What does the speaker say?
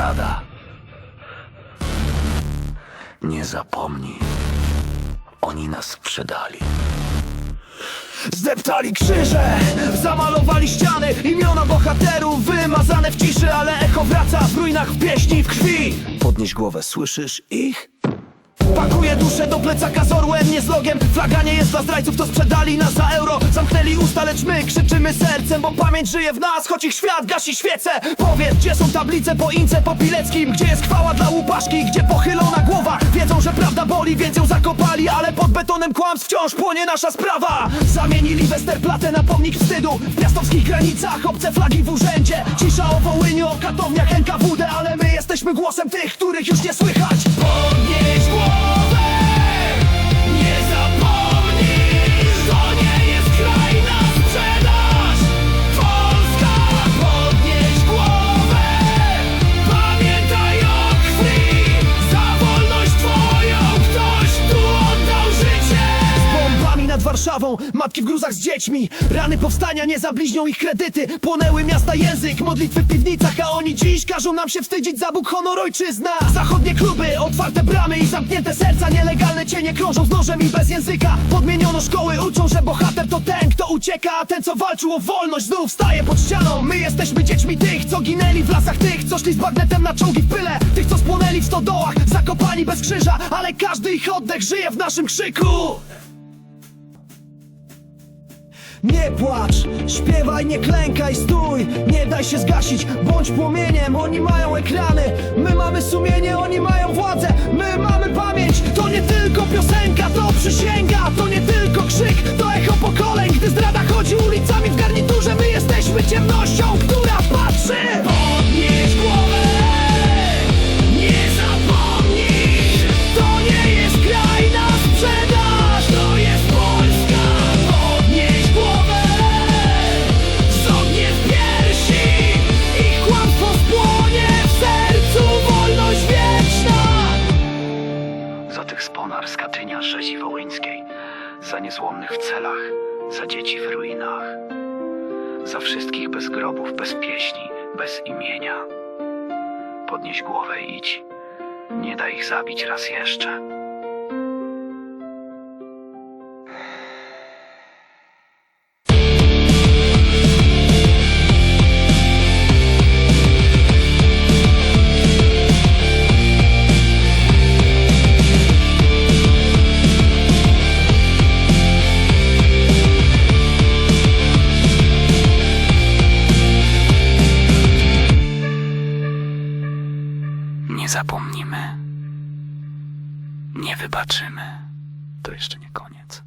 zdrada. Nie zapomnij. Oni nas sprzedali. Zdeptali krzyże, zamalowali ściany Imiona bohaterów wymazane w ciszy Ale echo wraca w ruinach, w pieśni, w krwi Podnieś głowę, słyszysz ich? Pakuje duszę do plecaka z orłem, nie z logiem. Flaga nie jest dla zdrajców, to sprzedali nas za euro. Zamknęli usta, lecz my krzyczymy sercem Bo pamięć żyje w nas, choć ich świat gasi świece. Powiedz, gdzie są tablice po Ince, po Pileckim? Gdzie jest chwała dla łupaszki, gdzie pochylona głowa Wiedzą, że prawda boli, więc ją zakopali Ale pod betonem kłamstw wciąż płonie nasza sprawa. Zamienili Westerplatte na pomnik wstydu. W piastowskich granicach obce flagi w urzędzie. Cisza o Wołyniu, o katowniach NKWD Ale my jesteśmy głosem tych, których już nie słychać. Podnieś matki w gruzach z dziećmi. Rany powstania nie zabliźnią ich kredyty. Płonęły miasta język, modlitwy w piwnicach A oni dziś każą nam się wstydzić za Bóg, honor, ojczyzna. Zachodnie kluby, otwarte bramy i zamknięte serca. Nielegalne cienie krążą z nożem i bez języka. Podmieniono szkoły, uczą, że bohater to ten, kto ucieka. A ten, co walczył o wolność, znów staje pod ścianą. My jesteśmy dziećmi tych, co ginęli w lasach Tych, co szli z bagnetem na czołgi w pyle. Tych, co spłonęli w stodołach, zakopani bez krzyża. Ale każdy ich oddech żyje w naszym krzyku nie płacz, śpiewaj, nie klękaj, stój. Nie daj się zgasić, bądź płomieniem. Oni mają ekrany, my mamy sumienie Oni mają władzę, my mamy pamięć. To nie tylko piosenka, to przysięga Katynia, rzezi wołyńskiej. Za niezłomnych w celach. Za dzieci w ruinach. Za wszystkich bez grobów, bez pieśni, bez imienia. Podnieś głowę i idź. Nie daj ich zabić raz jeszcze. Nie zapomnimy. Nie wybaczymy. To jeszcze nie koniec.